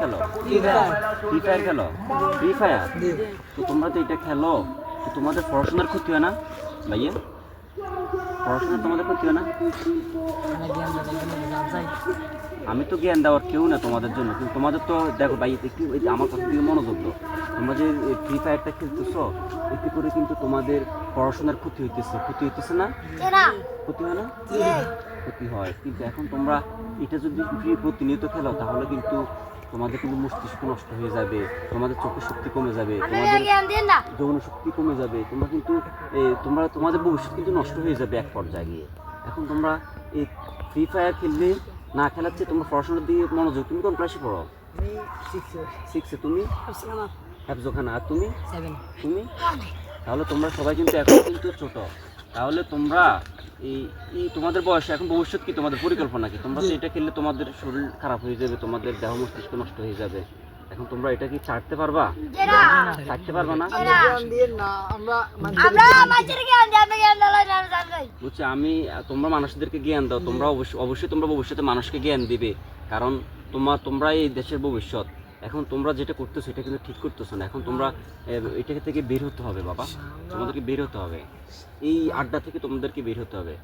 খেলো? Free fire খেলো? Free fire তো তোমরা তো এটা খেলো। তো তোমাদের পড়াশোনার ক্ষতি হয় না? ভাইয়া? পড়াশোনা তোমাদের ক্ষতি হয় না? আমি তো জ্ঞান দেওয়ার কেউ না তোমাদের জন্য কিন্তু তোমাদের তো দেখো ভাই একটু আমার কথা থেকে মনোযোগ দাও। তোমরা যে ফ্রি ফায়ারটা খেলতেছ এতে করে কিন্তু তোমাদের পড়াশোনার ক্ষতি হইতেছে। ক্ষতি হইতেছে না? ক্ষতি হয় না? ক্ষতি হয়। কিন্তু এখন তোমরা এটা যদি প্রতিনিয়ত খেলো তাহলে কিন্তু তোমাদের কিন্তু মস্তিষ্ক নষ্ট হয়ে যাবে তোমাদের চোখের শক্তি কমে যাবে তোমাদের যৌন শক্তি কমে যাবে তোমরা কিন্তু তোমরা তোমাদের ভবিষ্যৎ কিন্তু নষ্ট হয়ে যাবে এক পর্যায়ে গিয়ে। এখন তোমরা এই ফ্রি ফায়ার খেললে না খেলাচ্ছে তোমার তোমরা পড়াশোনার দিকে মনোযোগ। তুমি কোন ক্লাসে পড়ো? সিক্সে তুমি? হ্যাফজোখানা আর তুমি? তুমি? তাহলে তোমরা সবাই কিন্তু এখন কিন্তু ছোট। তাহলে তোমরা এই এই তোমাদের বয়সে এখন ভবিষ্যৎ কি? তোমাদের পরিকল্পনা কি? তোমরা তো এটা খেললে তোমাদের শরীর খারাপ হয়ে যাবে তোমাদের দেহ মস্তিষ্ক নষ্ট হয়ে যাবে। এখন তোমরা এটা কি ছাড়তে পারবা? ছাড়তে পারবা না? বলছি আমি তোমরা মানুষদেরকে জ্ঞান দাও তোমরা অবশ্যই অবশ্যই তোমরা ভবিষ্যতে মানুষকে জ্ঞান দিবে। কারণ তোমার তোমরা এই দেশের ভবিষ্যৎ। এখন তোমরা যেটা করতেছো এটা কিন্তু ঠিক করতেছো না। এখন তোমরা এটা থেকে বের হতে হবে বাবা। তোমাদেরকে বের হতে হবে। এই আড্ডা থেকে তোমাদেরকে বের হতে হবে।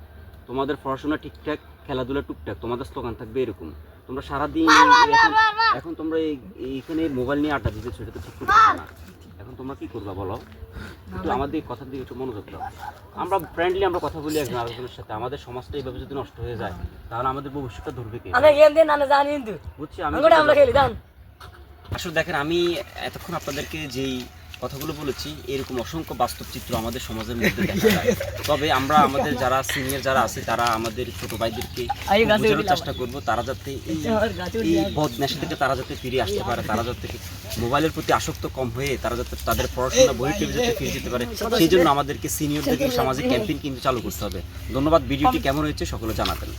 তোমাদের পড়াশোনা ঠিকঠাক খেলাধুলা টুকটাক তোমাদের স্লোগান থাকবে এরকম। তোমরা সারাদিন এখন এখন তোমরা এই- এইখানে মোবাইল নিয়ে আড্ডা দিতেছো এটা তো ঠিক করতেছো না। এখন তোমরা কি করবা বলো? একটু আমাদের কথার দিকে একটু মনোযোগ দাও। আমরা ফ্রেন্ডলি আমরা কথা বলি একজন আরেকজনের সাথে। আমাদের সমাজটা এইভাবে যদি নষ্ট হয়ে যায় তাহলে আমাদের ভবিষ্যৎটা ধরবে কে? আমরা গেম নানা জানি বুঝছি আমি আমরা আমরা খেলি দান আসলে দেখেন আমি এতক্ষণ আপনাদেরকে যেই কথাগুলো বলেছি এরকম অসংখ্য বাস্তব চিত্র আমাদের সমাজের মধ্যে দেখা যায়। তবে আমরা আমাদের যারা সিনিয়র যারা আছে তারা আমাদের ছোট ভাইদেরকে বোঝানোর চেষ্টা করব তারা যাতে এই আর গাছে এই উঠলাম। বদ নেশা থেকে তারা যাতে ফিরে আসতে পারে তারা যাতে মোবাইলের প্রতি আসক্ত কম হয়ে তারা যাতে তাদের পড়াশোনা বই টেবিল যাতে ফিরে যেতে পারে সেই জন্য আমাদেরকে সিনিয়রদেরকে সামাজিক ক্যাম্পেইন কিন্তু চালু করতে হবে। ধন্যবাদ ভিডিওটি কেমন হয়েছে সকলে জানাবেন।